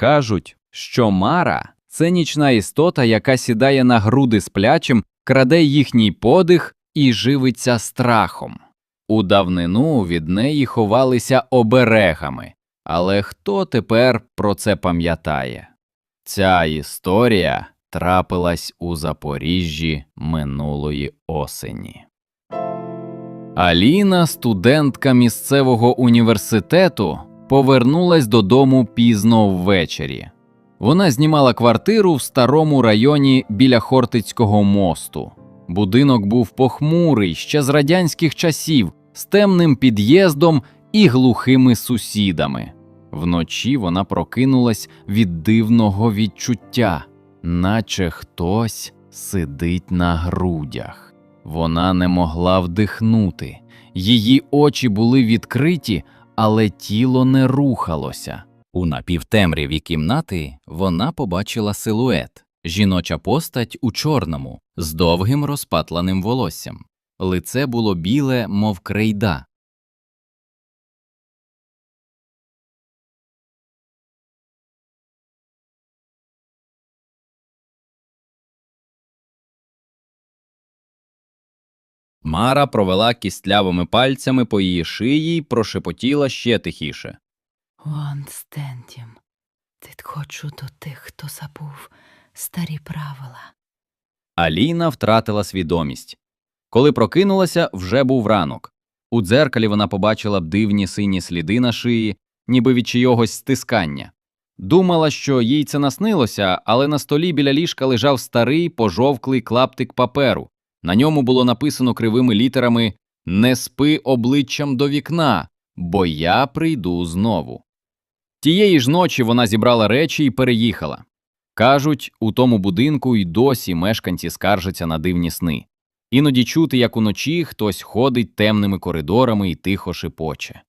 Кажуть, що Мара це нічна істота, яка сідає на груди сплячим, краде їхній подих і живиться страхом. У давнину від неї ховалися оберегами, але хто тепер про це пам'ятає? Ця історія трапилась у Запоріжжі минулої осені. Аліна, студентка місцевого університету, повернулась додому пізно ввечері. Вона знімала квартиру в старому районі біля Хортицького мосту. Будинок був похмурий ще з радянських часів, з темним під'їздом і глухими сусідами. Вночі вона прокинулась від дивного відчуття, наче хтось сидить на грудях. Вона не могла вдихнути. Її очі були відкриті, але тіло не рухалося. У напівтемряві кімнати вона побачила силует жіноча постать у чорному, з довгим розпатланим волоссям. Лице було біле, мов крейда. Мара провела кістлявими пальцями по її шиї й прошепотіла ще тихіше. Вон стендім. Підходжу до тих, хто забув старі правила. Аліна втратила свідомість. Коли прокинулася, вже був ранок. У дзеркалі вона побачила б дивні сині сліди на шиї, ніби від чийогось стискання. Думала, що їй це наснилося, але на столі біля ліжка лежав старий пожовклий клаптик паперу. На ньому було написано кривими літерами Не спи обличчям до вікна, бо я прийду знову. Тієї ж ночі вона зібрала речі і переїхала. Кажуть, у тому будинку й досі мешканці скаржаться на дивні сни. Іноді чути, як уночі хтось ходить темними коридорами і тихо шепоче.